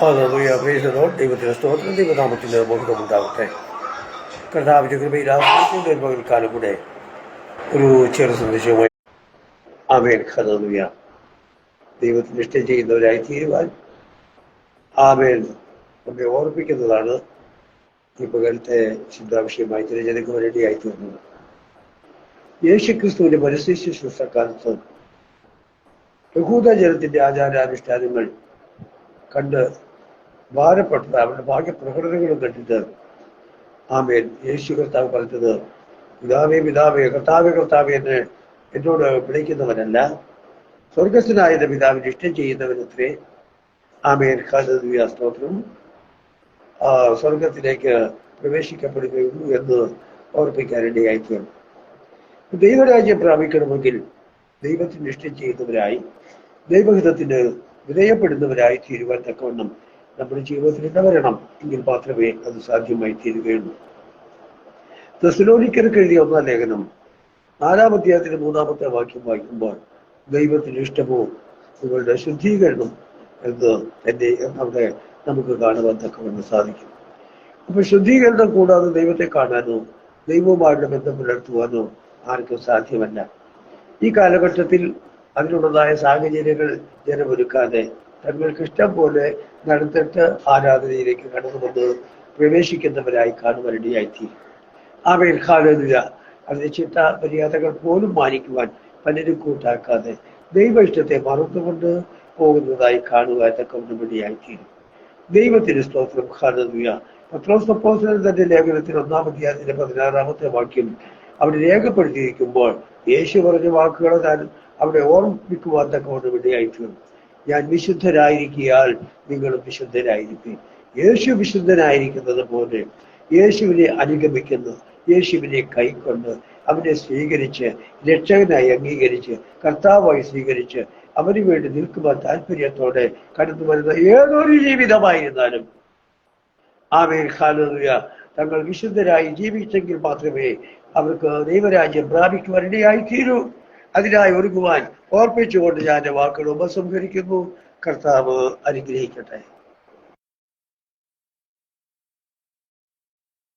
Hallelujah praise the Lord ദൈവത്തിന്റെ സ്തോത്രം. ദൈവനാമത്തിന്റെ ബോധമുണ്ടാകട്ടെ കർത്താവിന്റെ കൃപയിലാവുന്ന ഒരു പകൽക്കാലം കൂടെ ഒരു ചെറു സന്ദേശവുമായി. ആമേൻ. ഹല്ലേലൂയ. ദൈവത്തിന് ഇഷ്ടം ചെയ്യുന്നവരായി തീരുവാൻ ആമേൻ. നമ്മെ ഓർപ്പിക്കുന്നതാണ് ഈ പകലത്തെ ചിന്താവിഷയമായി തിരഞ്ഞെടുക്ക് വേണ്ടിയായി തീർന്നത് യേശുക്രിസ്തുവിന്റെ ക്രിസ്തുവിന്റെ ശുശ്രക്കാലത്ത് യഹൂദ ജനത്തിന്റെ ആചാരാനുഷ്ഠാനങ്ങൾ കണ്ട് ഭാരപ്പെട്ടത് അവരുടെ ഭാഗ്യപ്രകടനങ്ങളും കണ്ടിട്ട് ആമേൻ. യേശു കർത്താവ് പറഞ്ഞത് പിതാവേ പിതാവേ കർത്താവേ കർത്താവേ എന്ന് എന്നോട് വിളിക്കുന്നവനല്ല സ്വർഗസ്ഥനായ പിതാവിന് ഇഷ്ടം ചെയ്യുന്നവനത്രേ. ആമേൻ. ഹല്ലേലൂയ. സ്തോത്രം. സ്വർഗത്തിലേക്ക് പ്രവേശിക്കപ്പെടുകയുള്ളൂ എന്ന് ഓർപ്പിക്കാനിടയായി തീർന്നു ദൈവരാജ്യം പ്രാപിക്കണമെങ്കിൽ ദൈവത്തിന് ഇഷ്ടം ചെയ്യുന്നവരായി ദൈവഹിതത്തിന് വിധേയപ്പെടുന്നവരായി തീരുവാൻ തക്കവണ്ണം നമ്മുടെ ജീവിതത്തിൽ ഇടവരണം എങ്കിൽ മാത്രമേ അത് സാധ്യമായി തീരുകയുള്ളൂ. തെസ്ലോനിക്കർക്ക് എഴുതിയ ഒന്നാം ലേഖനം നാലാം അധ്യായത്തിന്റെ മൂന്നാമത്തെ വാക്യം വായിക്കുമ്പോൾ ദൈവത്തിന് ഇഷ്ടമോ? നിങ്ങളുടെ ശുദ്ധീകരണം എന്ന് എന്റെ അവിടെ നമുക്ക് കാണുവാൻ തക്കവണ്ണം സാധിക്കും. അപ്പൊ ശുദ്ധീകരണം കൂടാതെ ദൈവത്തെ കാണാനോ ദൈവവുമായിട്ട് ബന്ധം പുലർത്തുവാനോ ആർക്കും സാധ്യമല്ല. ഈ കാലഘട്ടത്തിൽ അതിനുള്ളതായ സാഹചര്യങ്ങൾ ജനമൊരുക്കാതെ തങ്ങൾക്ക് ഇഷ്ടം പോലെ നടത്തിട്ട് ആരാധനയിലേക്ക് കടന്നു വന്ന് പ്രവേശിക്കുന്നവരായി കാണുവാനിടയായിത്തീരും. ആമേൽ ഹാലലുയ അതിന് ചിട്ട മര്യാദകൾ പോലും മാനിക്കുവാൻ പലരും കൂട്ടാക്കാതെ ദൈവ ഇഷ്ടത്തെ മറന്നുകൊണ്ട് പോകുന്നതായി കാണുവാൻ തക്കവണ്ണമിടയായിത്തീരും ദൈവത്തിന് സ്തോത്രം. ഹാലലുയ. പത്രോസ്തപ്പോസൻ തന്റെ ലേഖനത്തിൽ ഒന്നാം അധ്യായത്തിന്റെ പതിനാറാമത്തെ വാക്യം അവിടെ രേഖപ്പെടുത്തിയിരിക്കുമ്പോൾ യേശു പറഞ്ഞ വാക്കുകളെ താൻ അവിടെ ഓർമ്മിക്കുവാൻ തക്കവണ്ണം ഇടയായിത്തീർന്നു ഞാൻ വിശുദ്ധരായിരിക്കിയാൽ നിങ്ങളും വിശുദ്ധരായിരിക്കും. യേശു വിശുദ്ധനായിരിക്കുന്നത് പോലെ യേശുവിനെ അനുഗമിക്കുന്നു യേശുവിനെ കൈക്കൊണ്ട് അവനെ സ്വീകരിച്ച് രക്ഷകനായി അംഗീകരിച്ച് കർത്താവായി സ്വീകരിച്ച് അവന് വേണ്ടി നിൽക്കുവാൻ താല്പര്യത്തോടെ കടന്നു വരുന്ന ഏതൊരു ജീവിതമായിരുന്നാലും. ആമേൻ ഹാലൂയ തങ്ങൾ വിശുദ്ധരായി ജീവിച്ചെങ്കിൽ മാത്രമേ അവർക്ക് ദൈവരാജ്യം പ്രാപിക്കുവാനിടയായി തീരൂ അതിനായി ഒരുങ്ങുവാൻ ഓർപ്പിച്ചുകൊണ്ട് ഞാൻ എന്റെ വാക്കുകൾ ഉപസംഹരിക്കുന്നു. കർത്താവ് അനുഗ്രഹിക്കട്ടെ.